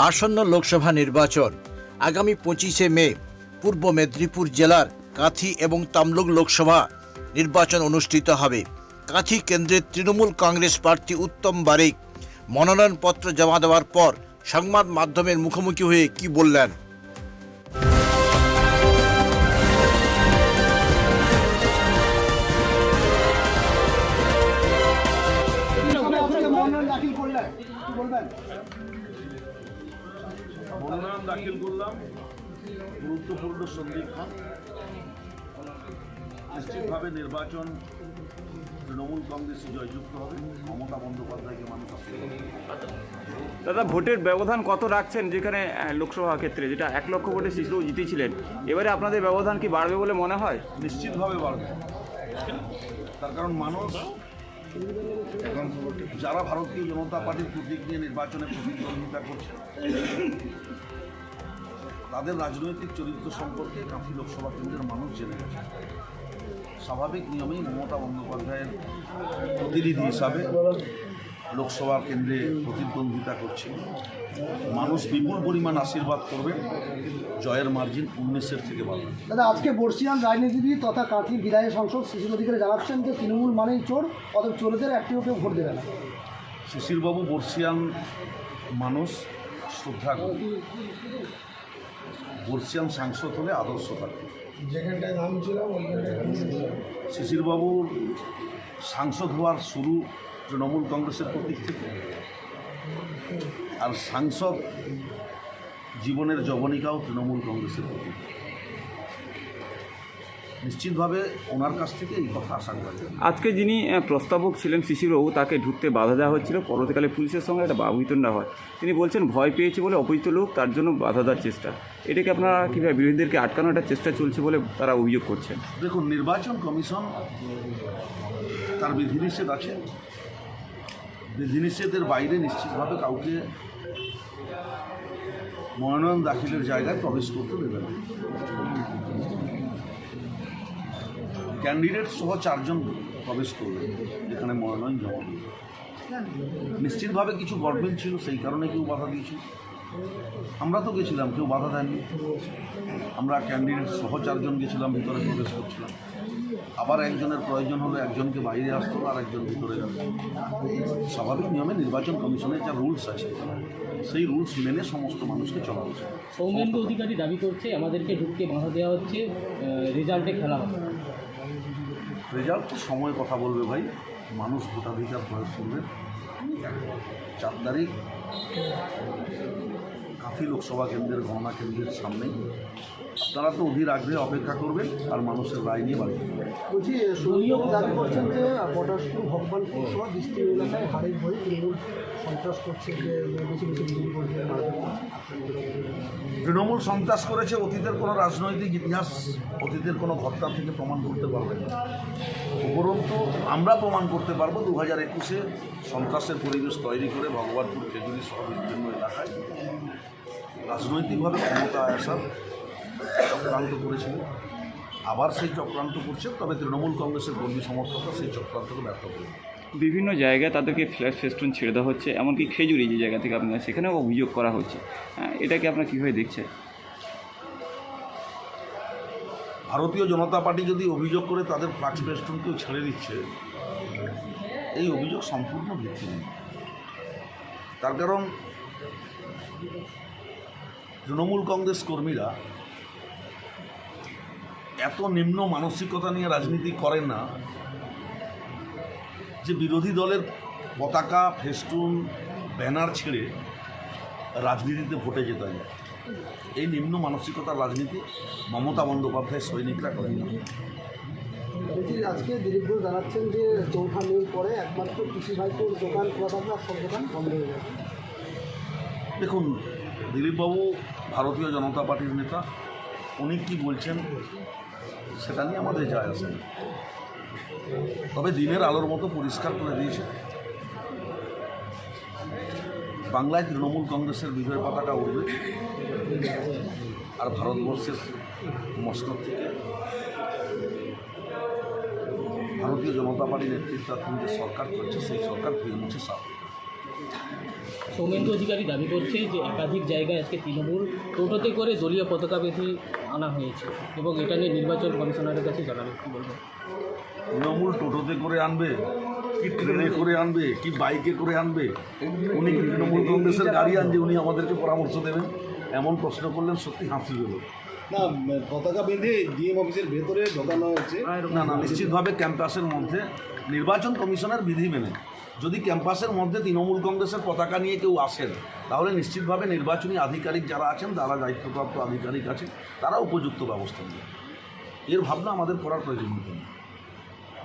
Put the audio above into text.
আসন্ন লোকসভা নির্বাচন আগামী পঁচিশে মে পূর্ব মেদিনীপুর জেলার কাঁথি এবং তামলুক লোকসভা নির্বাচন অনুষ্ঠিত হবে। কাঁথি কেন্দ্রের তৃণমূল কংগ্রেস প্রার্থী উত্তম বারিক মনোনয়নপত্র জমা দেওয়ার পর সংবাদ মাধ্যমের মুখোমুখি হয়ে কি বললেন? বলবেন? মনোনয়ন দাখিল করলাম। গুরুত্বপূর্ণ সন্ধিক্ষণ নিশ্চিতভাবে নির্বাচন তৃণমূল কংগ্রেসে জয়যুক্ত হবে। মমতা বন্দ্যোপাধ্যায়কে মানুষ। দাদা ভোটের ব্যবধান কত রাখছেন যেখানে লোকসভা ক্ষেত্রে? যেটা এক লক্ষ ভোটে শিশু জিতেছিলেন। এবারে আপনাদের ব্যবধান কি বাড়বে বলে মনে হয়? নিশ্চিতভাবে বাড়বে। তার কারণ মানুষ যারা ভারতীয় জনতা পার্টির প্রতীক নিয়ে নির্বাচনে প্রতিদ্বন্দ্বিতা করছে, তাদের রাজনৈতিক চরিত্র সম্পর্কে কাঁথি লোকসভা কেন্দ্রের মানুষ জেনে গেছে। স্বাভাবিক নিয়মেই মমতা বন্দ্যোপাধ্যায়ের প্রতিনিধি হিসাবে লোকসভা কেন্দ্রে প্রতিদ্বন্দ্বিতা করছে। মানুষ বিপুল পরিমাণ আশীর্বাদ করবেন জয়ের মার্জিন উনিশের থেকে বাড়বে। দাদা আজকে বর্ষিয়ান রাজনীতিবিদ তথা কাঁথির বিধায়ক সংসদ শিশির অধিকারী জানাচ্ছেন যে তৃণমূল মানেই চোর অত চোরদের একটিও কেউ ভোট দেবে না। শিশিরবাবু বর্ষিয়ান মানুষ শ্রদ্ধা করে। বর্ষিয়ান সাংসদ হলে আদর্শ থাকে শিশিরবাবুর সাংসদ হওয়ার শুরু তৃণমূল কংগ্রেসের প্রতীক থেকে। আর সাংসদ জীবনের জবনিকাও তৃণমূল কংগ্রেসের প্রতীক। নিশ্চিতভাবে ওনার কাছ থেকে এই কথা আশা করা যায়। আজকে যিনি প্রস্তাবক ছিলেন শিশিরবাবু তাকে ঢুকতে বাধা দেওয়া হচ্ছিল পরবর্তীকালে পুলিশের সঙ্গে একটা বাবুইতণ্ডা হয়। তিনি বলছেন ভয় পেয়েছে বলে অপরিচিত লোক তার জন্য বাধা দেওয়ার চেষ্টা। এটাকে আপনারা কীভাবে বিরোধীদেরকে আটকানোর একটা চেষ্টা চলছে বলে তারা অভিযোগ করছেন? দেখুন নির্বাচন কমিশন তার বিধিনিষেধ আছে। বিধিনিষেধের বাইরে নিশ্চিতভাবে কাউকে মনোনয়ন দাখিলের জায়গায় প্রবেশ করতে দেবে না। ক্যান্ডিডেট সহ চারজন প্রবেশ করবে, যেখানে মনোনয়ন জমা দেবে নিশ্চিতভাবে কিছু গভর্নমেন্ট ছিল, সেই কারণে কেউ বাধা দিয়েছিল। আমরা তো গেছিলাম কেউ বাধা দেয়নি। আমরা ক্যান্ডিডেট সহ চারজন গেছিলাম ভিতরে প্রবেশ করছিলাম। আবার একজনের প্রয়োজন হলো একজনকে বাইরে আসতে আর একজন ভিতরে যাবে। স্বাভাবিক নিয়মে নির্বাচন কমিশনের যা রুলস আছে সেই রুলস মেনে সমস্ত মানুষকে চলা উচিত। সৌমেন্দু অধিকারী দাবি করছে আমাদেরকে ঢুকতে বাধা দেওয়া হচ্ছে রেজাল্টে খেলা হবে। রেজাল্ট তো সময় কথা বলবে ভাই। মানুষ ভোটাধিকার প্রয়োগ করবে। চার কাফি লোকসভা কেন্দ্রের গণনা কেন্দ্রের সামনেই। আপনারা তো অধীর আগ্রহে অপেক্ষা করবেন আর মানুষের রায় নিয়ে বাড়ি বলছি সৌমিও দাবি করছেন যে পটাশপুর ভগবানপুর সহ বিস্তীর্ণ এলাকায় হারের ভয়ে তৃণমূল সন্ত্রাস করছে, যে, বেশি বেশি করছে তৃণমূল সন্ত্রাস করেছে অতীতের কোনো রাজনৈতিক ইতিহাস, অতীতের কোনো ঘটনা থেকে প্রমাণ করতে পারবে না। উপরন্তু, আমরা প্রমাণ করতে পারব দু হাজার একুশে সন্ত্রাসের পরিবেশ তৈরি করে ভগবানপুর খেজুরি সহ বিভিন্ন এলাকায় রাজনৈতিকভাবে ক্ষমতায় আসার চক্রান্ত করেছিল। আবার সেই চক্রান্ত করছে, তবে তৃণমূল কংগ্রেসের কর্মী সমর্থকরা সেই চক্রান্তকে ব্যর্থ করে বিভিন্ন জায়গায় তাদেরকে ফ্ল্যাশ ফেস্টুন ছেড়ে দেওয়া হচ্ছে এমনকি খেজুরি যে জায়গা থেকে আপনার সেখানেও অভিযোগ করা হচ্ছে। হ্যাঁ, এটাকে আপনারা কীভাবে দেখছেন? ভারতীয় জনতা পার্টি যদি অভিযোগ করে তাদের ফ্লাক্স বেস্টনকেও ছেড়ে দিচ্ছে এই অভিযোগ সম্পূর্ণ ভিত্তিহীন তার কারণ তৃণমূল কংগ্রেস কর্মীরা এত নিম্ন মানসিকতা নিয়ে রাজনীতি করেন না যে বিরোধী দলের পতাকা ফেস্টুন ব্যানার ছেড়ে রাজনীতিতে ভোটে যেতে যায় এই নিম্ন মানসিকতার রাজনীতি মমতা বন্দ্যোপাধ্যায়ের সৈনিকরা করেন। না আজকে দিলীপ ঘোষ জানাচ্ছেন যে চৌঠা মের পরে একমাত্র কৃষি ভাইপোর দোকান সব দোকান বন্ধ হয়ে যাবে দেখুন দিলীপবাবু ভারতীয় জনতা পার্টির নেতা। উনি কী বলছেন সেটা নিয়ে আমাদের যায় আসে না। তবে দিনের আলোর মতো পরিষ্কার করে দিয়েছে। বাংলায় তৃণমূল কংগ্রেসের বিজয় পতাকা উঠবে আর ভারতবর্ষের মস্তক থেকে। ভারতীয় জনতা পার্টির নেতৃত্বাধীন যে সরকার করছে, সেই সরকার ধুয়ে মুছে সাফ সৌমেন্দু অধিকারী দাবি করছে যে একাধিক জায়গায় আজকে তৃণমূল টোটোতে করে দলীয় পতাকা বেঁধে আনা হয়েছে এবং এটা নিয়ে নির্বাচন কমিশনারের কাছে জানাবে। কী বলবেন? তৃণমূল টোটোতে করে আনবে কি ট্রেনে করে আনবে কি বাইকে করে আনবে উনি কি তৃণমূল কংগ্রেসের গাড়ি আনছে উনি আমাদেরকে পরামর্শ দেবেন? এমন প্রশ্ন করলেন সত্যি হাসি হলো না পতাকা বেঁধে ডিএম অফিসের ভেতরে ঢোকানো হয়েছে না না নিশ্চিতভাবে ক্যাম্পাসের মধ্যে নির্বাচন কমিশনের বিধি মেনে। যদি ক্যাম্পাসের মধ্যে তৃণমূল কংগ্রেসের পতাকা নিয়ে কেউ আসেন তাহলে নিশ্চিতভাবে নির্বাচনী আধিকারিক যারা আছেন যারা দায়িত্বপ্রাপ্ত আধিকারিক আছে তারা উপযুক্ত ব্যবস্থা নেবে। এর ভাবনা আমাদের করার প্রয়োজন নেই। কেক